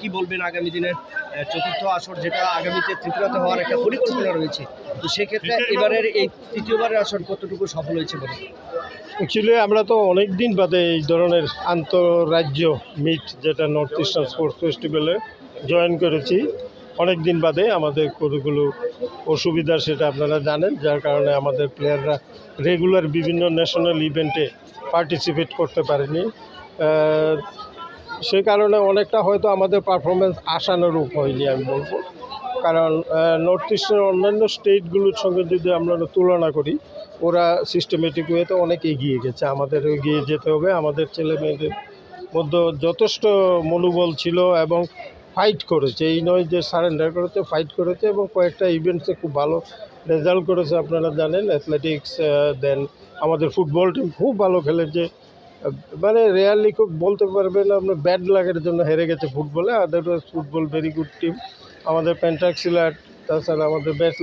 কি বলবেন আগামী দিনের চতুর্থ আসর যেটা আগামীতে ত্রিপুরাতে হওয়ার একটা পরিকল্পনা রয়েছে? তো সেক্ষেত্রে এবারের এই তৃতীয়বারের আসর কতটুকু সফল হয়েছে বলে? অ্যাকচুয়ালি আমরা তো অনেক দিন বাদে এই ধরনের আন্তঃরাজ্য মিট যেটা নর্থ ইস্টার্ন স্পোর্টস ফেস্টিভ্যালে জয়েন করেছি। অনেক দিন বাদে আমাদের কতগুলো অসুবিধা সেটা আপনারা জানেন যার কারণে আমাদের প্লেয়াররা রেগুলার বিভিন্ন ন্যাশনাল ইভেন্টে পার্টিসিপেট করতে পারেনি। আহ, সে কারণে অনেকটা হয়তো আমাদের পারফরমেন্স আশানুরূপ হয়নি আমি বলব। কারণ নর্থ ইস্টের অন্যান্য স্টেটগুলোর সঙ্গে যদি আমরা তুলনা করি ওরা সিস্টেমেটিক ওয়েতে অনেক এগিয়ে গেছে। আমাদের এগিয়ে যেতে হবে আমাদের ছেলে মেয়েদের মধ্যে যথেষ্ট মনোবল ছিল এবং ফাইট করেছে। এই নয় যে সারেন্ডার করেছে ফাইট করেছে এবং কয়েকটা ইভেন্টসে খুব ভালো রেজাল্ট করেছে আপনারা জানেন। অ্যাথলেটিক্স দেন আমাদের ফুটবল টিম খুব ভালো খেলেছে। মানে রেয়ারলি খুব বলতে পারবেন আপনার ব্যাড লাগের জন্য হেরে গেছে ফুটবলে otherwise football very good team আমাদের প্যান্টাক্সিলার তাছাড়া আমাদের ব্যাট